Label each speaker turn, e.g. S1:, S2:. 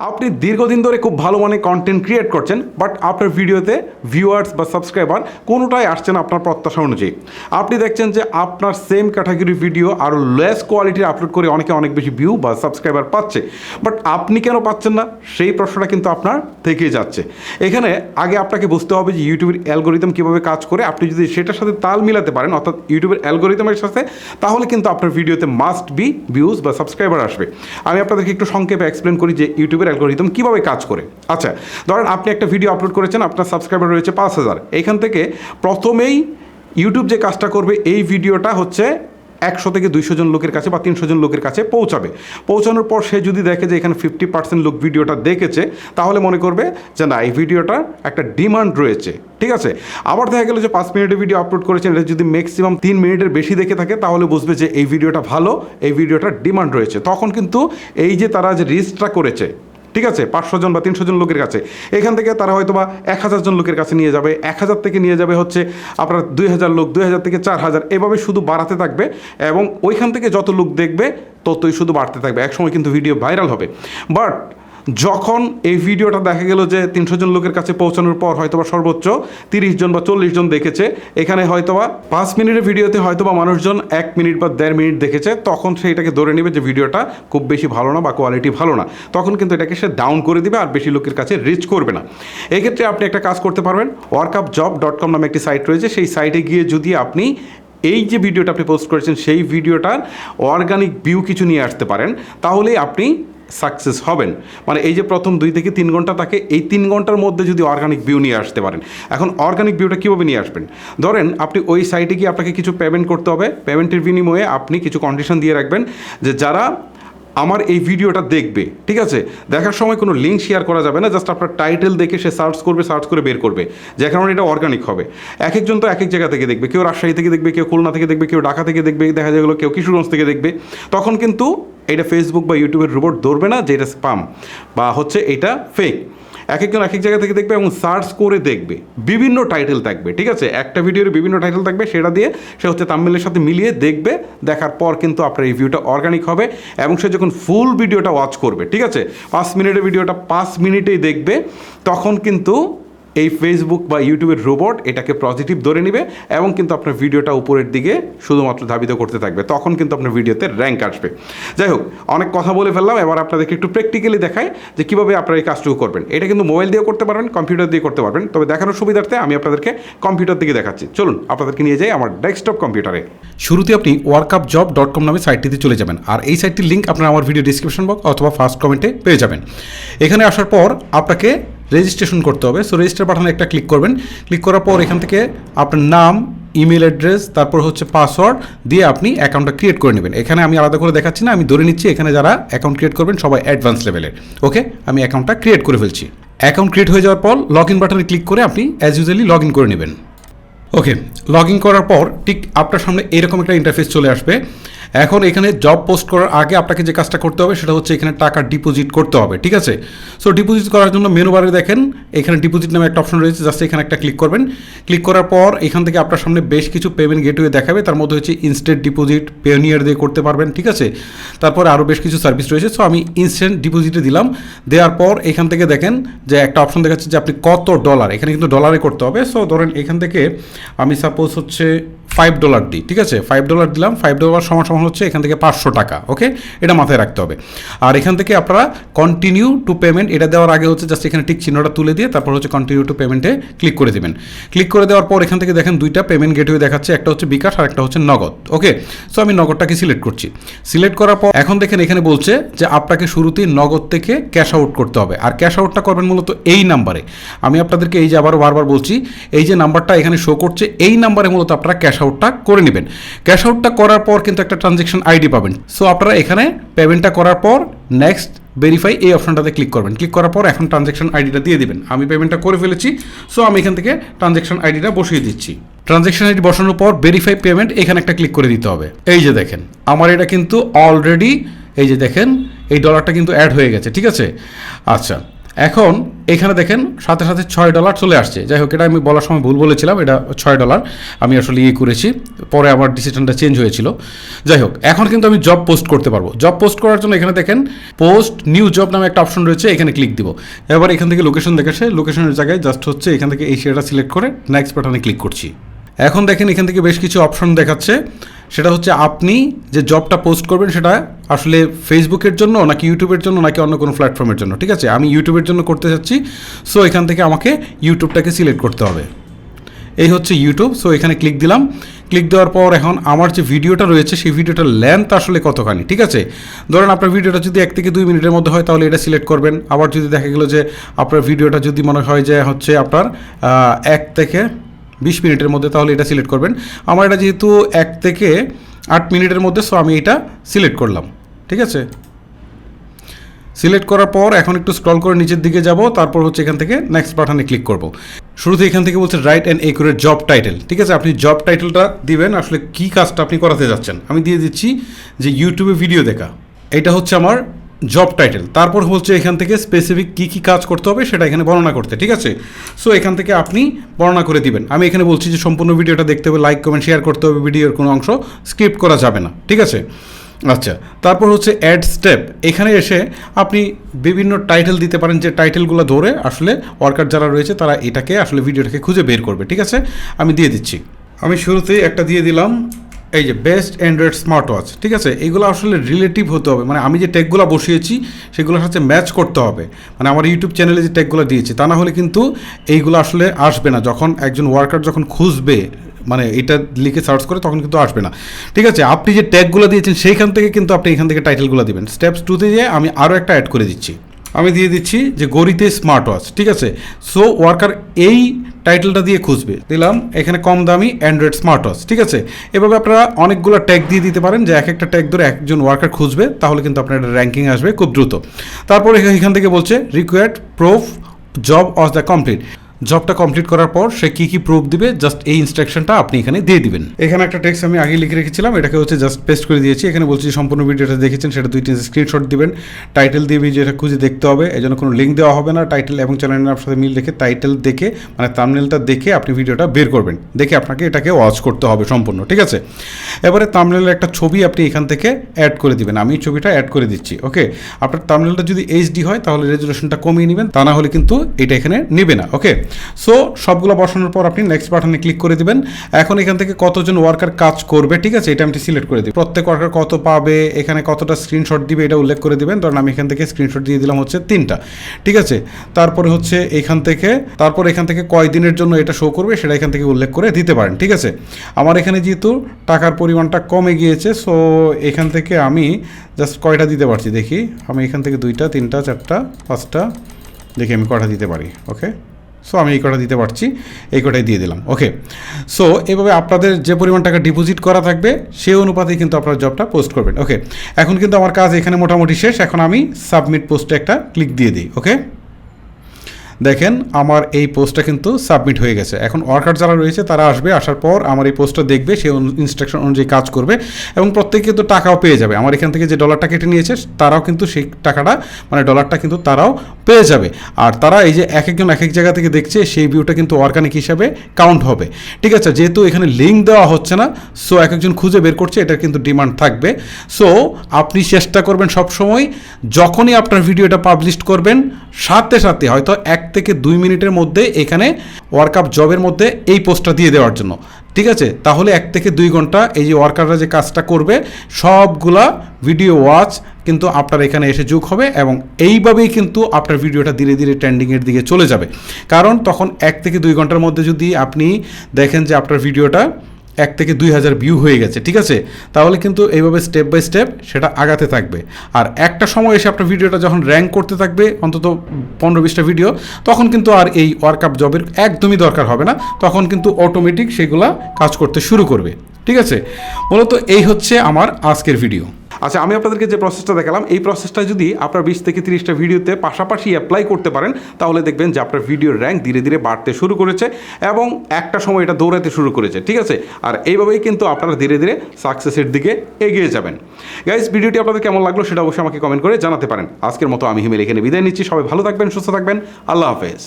S1: আপনি দীর্ঘদিন ধরে খুব ভালো মানে কন্টেন্ট ক্রিয়েট করছেন বাট আপনার ভিডিওতে ভিউয়ার্স বা সাবস্ক্রাইবার কোনোটাই আসছে না আপনার প্রত্যাশা অনুযায়ী। আপনি দেখছেন যে আপনার সেম ক্যাটাগরি ভিডিও আরও লেস কোয়ালিটির আপলোড করে অনেকে অনেক বেশি ভিউ বা সাবস্ক্রাইবার পাচ্ছে। বাট আপনি কেন পাচ্ছেন না? সেই প্রশ্নটা কিন্তু আপনার থেকেই যাচ্ছে। এখানে আগে আপনাকে বুঝতে হবে যে ইউটিউবের অ্যালগোরিদম কীভাবে কাজ করে। আপনি যদি সেটার সাথে তাল মিলাতে পারেন, অর্থাৎ ইউটিউবের অ্যালগোরিদমের সাথে, তাহলে কিন্তু আপনার ভিডিওতে মাস্ট বি ভিউজ বা সাবস্ক্রাইবার আসবে। আমি আপনাদেরকে একটু সংক্ষেপে এক্সপ্লেন করি যে ইউটিউবের অ্যালগোরিদম কীভাবে কাজ করে? আচ্ছা ধরেন আপনি একটা ভিডিও আপলোড করেছেন, আপনার সাবস্ক্রাইবার রয়েছে পাঁচ হাজার। এইখান থেকে প্রথমেই ইউটিউব যে কাজটা করবে, এই ভিডিওটা হচ্ছে একশো থেকে দুইশো জন লোকের কাছে বা তিনশো জন লোকের কাছে পৌঁছাবে। পৌঁছানোর পর সে যদি দেখে যে এখানে ফিফটি পার্সেন্ট লোক ভিডিওটা দেখেছে, তাহলে মনে করবে যে না, এই ভিডিওটার একটা ডিমান্ড রয়েছে। ঠিক আছে? আবার দেখা গেলো যে পাঁচ মিনিটের ভিডিও আপলোড করেছেন, এটা যদি ম্যাক্সিমাম তিন মিনিটের বেশি দেখে থাকে, তাহলে বুঝবে যে এই ভিডিওটা ভালো, এই ভিডিওটার ডিমান্ড রয়েছে। তখন কিন্তু এই যে তারা যে রিস্কটা করেছে ঠিক আছে? পাঁচশো জন বা তিনশো জন লোকের কাছে। এখান থেকে তারা হয়তো বা এক হাজার জন লোকের কাছে নিয়ে যাবে। এক হাজার থেকে নিয়ে যাবে হচ্ছে আপনার দুই হাজার লোক, দুই হাজার থেকে চার হাজার। এভাবে শুধু বাড়াতে থাকবে এবং ওইখান থেকে যত লোক দেখবে, ততই শুধু বাড়তে থাকবে। একসময় কিন্তু ভিডিও ভাইরাল হবে। বাট যখন এই ভিডিওটা দেখা গেল যে তিনশো জন লোকের কাছে পৌঁছানোর পর হয়তোবা সর্বোচ্চ তিরিশ জন বা চল্লিশ জন দেখেছে, এখানে হয়তোবা পাঁচ মিনিটের ভিডিওতে হয়তোবা মানুষজন এক মিনিট বা দেড় মিনিট দেখেছে, তখন সে এটাকে ধরে নেবে যে ভিডিওটা খুব বেশি ভালো না বা কোয়ালিটি ভালো না। তখন কিন্তু এটাকে সে ডাউন করে দিবে আর বেশি লোকের কাছে রিচ করবে না। এক্ষেত্রে আপনি একটা কাজ করতে পারবেন ওয়ার্কআপ জব ডট কম নামে একটি সাইট রয়েছে, সেই সাইটে গিয়ে যদি আপনি এই যে ভিডিওটা আপনি পোস্ট করেছেন, সেই ভিডিওটার অর্গানিক ভিউ কিছু নিয়ে আসতে পারেন, তাহলেই আপনি সাকসেস হবেন। মানে এই যে প্রথম দুই থেকে তিন ঘণ্টা তাকে এই তিন ঘণ্টার মধ্যে যদি অর্গানিক ভিউ নিয়ে আসতে পারেন। এখন অর্গানিক ভিউটা কীভাবে নিয়ে আসবেন? ধরেন আপনি ওই সাইটে গিয়ে আপনাকে কিছু পেমেন্ট করতে হবে। পেমেন্টের বিনিময়ে আপনি কিছু কন্ডিশন দিয়ে রাখবেন যে যারা আমার এই ভিডিওটা দেখবে, ঠিক আছে? দেখার সময় কোনো লিঙ্ক শেয়ার করা যাবে না জাস্ট আপনার টাইটেল দেখে সে সার্চ করবে সার্চ করে বের করবে। যে কারণে এটা অর্গানিক হবে। এক একজন তো এক এক জায়গা থেকে দেখবে। কেউ রাজশাহী থেকে দেখবে, কেউ খুলনা থেকে দেখবে, কেউ ঢাকা থেকে দেখবে, দেখা যায় কেউ কিশোরগঞ্জ থেকে দেখবে। তখন কিন্তু এটা ফেসবুক বা ইউটিউবের রোবট ধরবে না যে এটা স্পাম বা হচ্ছে এটা ফেক এক একজন এক এক জায়গা থেকে দেখবে এবং সার্চ করে দেখবে। বিভিন্ন টাইটেল থাকবে, ঠিক আছে? একটা ভিডিওর বিভিন্ন টাইটেল থাকবে, সেটা দিয়ে সে হচ্ছে তামিলের সাথে মিলিয়ে দেখবে, দেখার পর কিন্তু আপনার রিভিউটা অর্গানিক হবে এবং সে যখন ফুল ভিডিওটা ওয়াচ করবে, ঠিক আছে? পাঁচ মিনিটের ভিডিওটা পাঁচ মিনিটেই দেখবে, তখন কিন্তু এই ফেসবুক বা ইউটিউবের রোবট এটাকে পজিটিভ ধরে নেবে এবং কিন্তু আপনার ভিডিওটা উপরের দিকে শুধুমাত্র ধাবিত করতে থাকবে। তখন কিন্তু আপনার ভিডিওতে র্যাঙ্ক আসবে। যাই হোক, অনেক কথা বলে ফেললাম। এবার আপনাদেরকে একটু প্র্যাকটিক্যালি দেখায় যে কীভাবে আপনারা এই কাজটুকু করবেন। এটা কিন্তু মোবাইল দিয়েও করতে পারবেন কম্পিউটার দিয়ে করতে পারবেন। তবে দেখানোর সুবিধার্থে আমি আপনাদেরকে কম্পিউটার দিকে দেখাচ্ছি। চলুন, আপনাদেরকে নিয়ে যাই আমার ডেস্কটপ কম্পিউটারে
S2: শুরুতে আপনি ওয়ার্কআপ জব ডট কম নামে সাইটটিতে চলে যাবেন আর এই সাইটটির লিঙ্ক আপনারা আমার ভিডিও ডিসক্রিপশন বক্স অথবা ফার্স্ট কমেন্টে পেয়ে যাবেন। এখানে আসার পর আপনাকে রেজিস্ট্রেশন করতে হবে। সো রেজিস্টার বাটনে একটা ক্লিক করবেন। ক্লিক করার পর এখান থেকে আপনার নাম ইমেল অ্যাড্রেস তারপর হচ্ছে পাসওয়ার্ড দিয়ে আপনি অ্যাকাউন্টটা ক্রিয়েট করে নেবেন। এখানে আমি আলাদা করে দেখাচ্ছি না, আমি ধরে নিচ্ছি এখানে যারা অ্যাকাউন্ট ক্রিয়েট করবেন সবাই অ্যাডভান্স লেভেলের ওকে আমি অ্যাকাউন্টটা ক্রিয়েট করে ফেলছি। অ্যাকাউন্ট ক্রিয়েট হয়ে যাওয়ার পর লগ ইন বাটনে ক্লিক করে আপনি অ্যাজ ইউজুয়ালি লগ ইন করে নেবেন। ওকে লগ ইন করার পর ঠিক আপনার সামনে এরকম একটা ইন্টারফেস চলে আসবে। এখন এখানে জব পোস্ট করার আগে আপনাকে যে কাজটা করতে হবে সেটা হচ্ছে এখানে টাকা ডিপোজিট করতে হবে, ঠিক আছে? সো ডিপোজিট করার জন্য মেনু বারে দেখেন, এখানে ডিপোজিট নামে একটা অপশন রয়েছে জাস্ট এখানে একটা ক্লিক করবেন। ক্লিক করার পর এখান থেকে আপনার সামনে বেশ কিছু পেমেন্ট গেটওয়ে দেখাবে, তার মধ্যে হচ্ছে ইনস্ট্যান্ট ডিপোজিট পেনিয়ার দিয়ে করতে পারবেন, ঠিক আছে? তারপর আরও বেশ কিছু সার্ভিস রয়েছে সো আমি ইনস্ট্যান্ট ডিপোজিটে দিলাম। দেওয়ার পর এখান থেকে দেখেন যে একটা অপশন দেখাচ্ছে যে আপনি কত ডলার এখানে কিন্তু ডলারে করতে হবে। সো ধরেন এখান থেকে আমি সাপোজ হচ্ছে ফাইভ ডলার দিই, ঠিক আছে? ফাইভ ডলার দিলাম ফাইভ ডলার সমান সমান হচ্ছে এখান থেকে পাঁচশো টাকা ওকে এটা মাথায় রাখতে হবে। আর এখান থেকে আপনারা কন্টিনিউ টু পেমেন্ট এটা দেওয়ার আগে হচ্ছে জাস্ট এখানে ঠিক চিহ্নটা তুলে দিয়ে তারপর হচ্ছে কন্টিনিউ টু পেমেন্টে ক্লিক করে দেবেন। ক্লিক করে দেওয়ার পর এখান থেকে দেখেন দুইটা পেমেন্ট গেটওয়ে দেখাচ্ছে, একটা হচ্ছে বিকাশ আর একটা হচ্ছে নগদ ওকে সো আমি নগদটাকে সিলেক্ট করছি। সিলেক্ট করার পর এখন দেখেন এখানে বলছে যে আপনাকে শুরুতেই নগদ থেকে ক্যাশ আউট করতে হবে। আর ক্যাশ আউটটা করবেন মূলত এই নাম্বারে আমি আপনাদেরকে এই যে আবারও বারবার বলছি, এই যে নাম্বারটা এখানে শো করছে, এই নাম্বারে মূলত আপনারা ক্যাশ আউটটা করে নেবেন। ক্যাশ আউটটা করার পর কিন্তু একটা ট্রানজেকশন আইডি পাবেন। সো আপনারা এখানে পেমেন্টটা করার পর নেক্সট ভেরিফাই এই অপশনটাতে ক্লিক করবেন। ক্লিক করার পর এখন ট্রানজেকশন আইডিটা দিয়ে দিবেন। আমি পেমেন্টটা করে ফেলেছি, সো আমি এখান থেকে ট্রানজেকশন আইডিটা বসিয়ে দিচ্ছি। ট্রানজেকশন আইডি বসানোর পর ভেরিফাই পেমেন্ট এখানে একটা ক্লিক করে দিতে হবে। এই যে দেখেন, আমার এটা কিন্তু অলরেডি এই যে দেখেন, এই ডলারটা কিন্তু অ্যাড হয়ে গেছে, ঠিক আছে? আচ্ছা এখন এখানে দেখেন সাথে সাথে ছয় ডলার চলে আসছে। যাই হোক, এটা আমি বলার সময় ভুল বলেছিলাম, এটা ছয় ডলার আমি আসলে ইয়ে করেছি, পরে আমার ডিসিশনটা চেঞ্জ হয়েছিল। যাই হোক, এখন কিন্তু আমি জব পোস্ট করতে পারব। জব পোস্ট করার জন্য এখানে দেখেন পোস্ট নিউ জব নামে একটা অপশন রয়েছে, এখানে ক্লিক দিব। এবার এখান থেকে লোকেশন দেখাচ্ছে লোকেশনের জায়গায় জাস্ট হচ্ছে এখান থেকে এই শেয়ারটা সিলেক্ট করে নেক্সট বাটনে ক্লিক করছি। এখন দেখেন এখান থেকে বেশ কিছু অপশন দেখাচ্ছে। সেটা হচ্ছে আপনি যে জবটা পোস্ট করবেন সেটা আসলে ফেসবুকের জন্য নাকি ইউটিউবের জন্য নাকি অন্য কোনো প্ল্যাটফর্মের জন্য, ঠিক আছে? আমি ইউটিউবের জন্য করতে চাচ্ছি সো এখান থেকে আমাকে ইউটিউবটাকে সিলেক্ট করতে হবে। এই হচ্ছে ইউটিউব সো এখানে ক্লিক দিলাম। ক্লিক দেওয়ার পর এখন আমার যে ভিডিওটা রয়েছে, সেই ভিডিওটার লেন্থ আসলে কতখানি, ঠিক আছে? ধরেন আপনার ভিডিওটা যদি এক থেকে দুই মিনিটের মধ্যে হয়, তাহলে এটা সিলেক্ট করবেন। আবার যদি দেখা গেলো যে আপনার ভিডিওটা যদি মনে হয় যে হচ্ছে আপনার এক থেকে বিশ মিনিটের মধ্যে তাহলে এটা সিলেক্ট করবেন। আমার এটা যেহেতু এক থেকে আট মিনিটের মধ্যে সো আমি এটা সিলেক্ট করলাম। ঠিক আছে? সিলেক্ট করার পর এখন একটু স্ক্রল করে নিচের দিকে যাব, তারপর হচ্ছে এখান থেকে নেক্সট বাটনে ক্লিক করব। শুরুতে এখান থেকে বলছে right and accurate job title ঠিক আছে? আপনি জব টাইটেলটা দিবেন, আসলে কী কাজটা আপনি করাতে যাচ্ছেন? আমি দিয়ে দিচ্ছি যে ইউটিউবে ভিডিও দেখা। এটা হচ্ছে আমার জব টাইটেল তারপর হচ্ছে এখান থেকে স্পেসিফিক কী কী কাজ করতে হবে সেটা এখানে বর্ণনা করতে, ঠিক আছে? সো এখান থেকে আপনি বর্ণনা করে দিবেন। আমি এখানে বলছি যে সম্পূর্ণ ভিডিওটা দেখতে হবে লাইক কমেন্ট শেয়ার করতে হবে, ভিডিওর কোনো অংশ স্কিপ করা যাবে না, ঠিক আছে? আচ্ছা তারপর হচ্ছে অ্যাড স্টেপ এখানে এসে আপনি বিভিন্ন টাইটেল দিতে পারেন যে টাইটেলগুলো ধরে আসলে ওয়ার্কার যারা রয়েছে তারা এটাকে আসলে ভিডিওটাকে খুঁজে বের করবে, ঠিক আছে? আমি দিয়ে দিচ্ছি। আমি শুরুতেই একটা দিয়ে দিলাম। এই যে বেস্ট অ্যান্ড্রয়েড স্মার্ট ওয়াচ ঠিক আছে? এইগুলো আসলে রিলেটিভ হতে হবে। মানে আমি যে টেকগুলো বসিয়েছি, সেগুলোর সাথে ম্যাচ করতে হবে। মানে আমার ইউটিউব চ্যানেলে যে টেকগুলো দিয়েছি, তা না হলে কিন্তু এইগুলো আসলে আসবে না। যখন একজন ওয়ার্কার যখন খুঁজবে মানে এটা লিখে সার্চ করে, তখন কিন্তু আসবে না। ঠিক আছে? আপনি যে ট্যাগগুলো দিয়েছেন, সেইখান থেকে কিন্তু আপনি এখান থেকে টাইটেলগুলো দিবেন। স্টেপস টুতে যেয়ে আমি আরও একটা অ্যাড করে দিচ্ছি। আমি দিয়ে দিচ্ছি যে গড়িতে স্মার্ট ওয়াচ ঠিক আছে? সো ওয়ার্কার এই টাইটেলটা দিয়ে খুঁজবে। দিলাম, এখানে কম দামি অ্যান্ড্রয়েড স্মার্ট ওয়াচ ঠিক আছে? এভাবে আপনারা অনেকগুলো ট্যাগ দিয়ে দিতে পারেন, যে এক একটা ট্যাগ ধরে একজন ওয়ার্কার খুঁজবে, তাহলে কিন্তু আপনার একটা র্যাঙ্কিং আসবে খুব দ্রুত। তারপর এখান থেকে বলছে required proof job as the complete জবটা কমপ্লিট করার পর সে কী কী প্রুফ দিবে জাস্ট এই ইনস্ট্রাকশনটা আপনি এখানে দিয়ে দিবেন। এখানে একটা টেক্সট আমি আগে লিখে রেখেছিলাম, এটাকে হচ্ছে জাস্ট পেস্ট করে দিয়েছি। এখানে বলছি সম্পূর্ণ ভিডিওটা দেখেছেন, সেটা দুই, তিন স্ক্রিনশট দিবেন। টাইটেল দিয়ে ভিডিওটা খুঁজে দেখতে হবে এই জন্য কোনো লিঙ্ক দেওয়া হবে না। টাইটেল এবং চ্যানেল নামের সাথে মিল রেখে টাইটেল দেখে মানে তামনেলটা দেখে আপনি ভিডিওটা বের করবেন। দেখে আপনাকে এটাকে ওয়াচ করতে হবে সম্পূর্ণ, ঠিক আছে? এবারে তামনেলের একটা ছবি আপনি এখান থেকে অ্যাড করে দিবেন। আমি ছবিটা অ্যাড করে দিচ্ছি ওকে আপনার তামনেলটা যদি এইচডি হয়, তাহলে রেজুলেশনটা কমিয়ে নেবেন, তা না হলে কিন্তু এটা এখানে নেবে না ওকে সো সবগুলো বসানোর পর আপনি নেক্সট বাটনে ক্লিক করে দিবেন। এখন এখান থেকে কতজন ওয়ার্কার কাজ করবে, ঠিক আছে? এটা আমি সিলেক্ট করে দিই। প্রত্যেক ওয়ার্কার কত পাবে, এখানে কতটা স্ক্রিনশট দিবে, এটা উল্লেখ করে দিবেন। ধরুন আমি এখান থেকে স্ক্রিনশট দিয়ে দিলাম হচ্ছে তিনটা, ঠিক আছে? তারপরে হচ্ছে এখান থেকে, তারপর এখান থেকে কয় দিনের জন্য এটা শো করবে, সেটা এখান থেকে উল্লেখ করে দিতে পারেন, ঠিক আছে? আমার এখানে যেহেতু টাকার পরিমাণটা কমে গিয়েছে সো এখান থেকে আমি জাস্ট কয়টা দিতে পারছি? দেখি, আমি এখান থেকে দুইটা, তিনটা, চারটা, পাঁচটা, দেখি আমি কয়টা দিতে পারি ওকে সো আমি এই কটা দিতে পারছি, এই কটাই দিয়ে দিলাম। ওকে সো এভাবে আপনাদের যে পরিমাণ টাকা ডিপোজিট করা থাকবে, সেই অনুপাতেই কিন্তু আপনারা জবটা পোস্ট করবেন। ওকে এখন কিন্তু আমার কাজ এখানে মোটামুটি শেষ। এখন আমি সাবমিট পোস্টে একটা ক্লিক দিয়ে দিই। ওকে দেখেন, আমার এই পোস্টটা কিন্তু সাবমিট হয়ে গেছে। এখন ওয়ার্কার যারা রয়েছে, তারা আসবে, আসার পর আমার এই পোস্টটা দেখবে, সে ইনস্ট্রাকশন অনুযায়ী কাজ করবে এবং প্রত্যেকে কিন্তু টাকাও পেয়ে যাবে। আমার এখান থেকে যে ডলারটা কেটে নিয়েছে, তারাও কিন্তু সেই টাকাটা মানে ডলারটা কিন্তু তারাও পেয়ে যাবে। আর তারা এই যে এক একজন এক এক জায়গা থেকে দেখছে, সেই ভিউটা কিন্তু অর্গানিক হিসাবে কাউন্ট হবে। ঠিক আছে, যেহেতু এখানে লিঙ্ক দেওয়া হচ্ছে না সো এক একজন খুঁজে বের করছে, এটার কিন্তু ডিমান্ড থাকবে। সো আপনি চেষ্টা করবেন সবসময়, যখনই আপনার ভিডিওটা পাবলিশ করবেন, সাথে সাথে হয়তো এক থেকে দুই মিনিটের মধ্যে এখানে ওয়ার্কআপ জবের মধ্যে এই পোস্টটা দিয়ে দেওয়ার জন্য। ঠিক আছে? তাহলে এক থেকে দুই ঘণ্টা এই যে ওয়ার্কাররা যে কাজটা করবে, সবগুলা ভিডিও ওয়াচ কিন্তু আপনার এখানে এসে যোগ হবে এবং এইভাবেই কিন্তু আপনার ভিডিওটা ধীরে ধীরে ট্রেন্ডিংয়ের দিকে চলে যাবে। কারণ তখন এক থেকে দুই ঘণ্টার মধ্যে যদি আপনি দেখেন যে আপনার ভিডিওটা এক থেকে দুই হাজার ভিউ হয়ে গেছে, ঠিক আছে? তাহলে কিন্তু এইভাবে স্টেপ বাই স্টেপ সেটা আগাতে থাকবে। আর একটা সময় এসে আপনার ভিডিওটা যখন র্যাঙ্ক করতে থাকবে, অন্তত পনেরো বিশটা ভিডিও তখন কিন্তু আর এই ওয়ার্কআপ জবের একদমই দরকার হবে না। তখন কিন্তু অটোমেটিক সেগুলা কাজ করতে শুরু করবে, ঠিক আছে? মূলত এই হচ্ছে আমার আজকের ভিডিও
S1: আচ্ছা আমি আপনাদেরকে যে প্রসেসটা দেখালাম, এই প্রসেসটা যদি আপনার বিশ থেকে তিরিশটা ভিডিওতে পাশাপাশি অ্যাপ্লাই করতে পারেন, তাহলে দেখবেন যে আপনার ভিডিওর র্যাঙ্ক ধীরে ধীরে বাড়তে শুরু করেছে এবং একটা সময় এটা দৌড়াতে শুরু করেছে, ঠিক আছে? আর এইভাবেই কিন্তু আপনারা ধীরে ধীরে সাকসেসের দিকে এগিয়ে যাবেন। গাইজ ভিডিওটি আপনাদের কেমন লাগল সেটা অবশ্যই আমাকে কমেন্ট করে জানাতে পারেন। আজকের মতো আমি হিমেল এখানে বিদায় নিচ্ছি। সবাই ভালো থাকবেন, সুস্থ থাকবেন। আল্লাহ হাফেজ।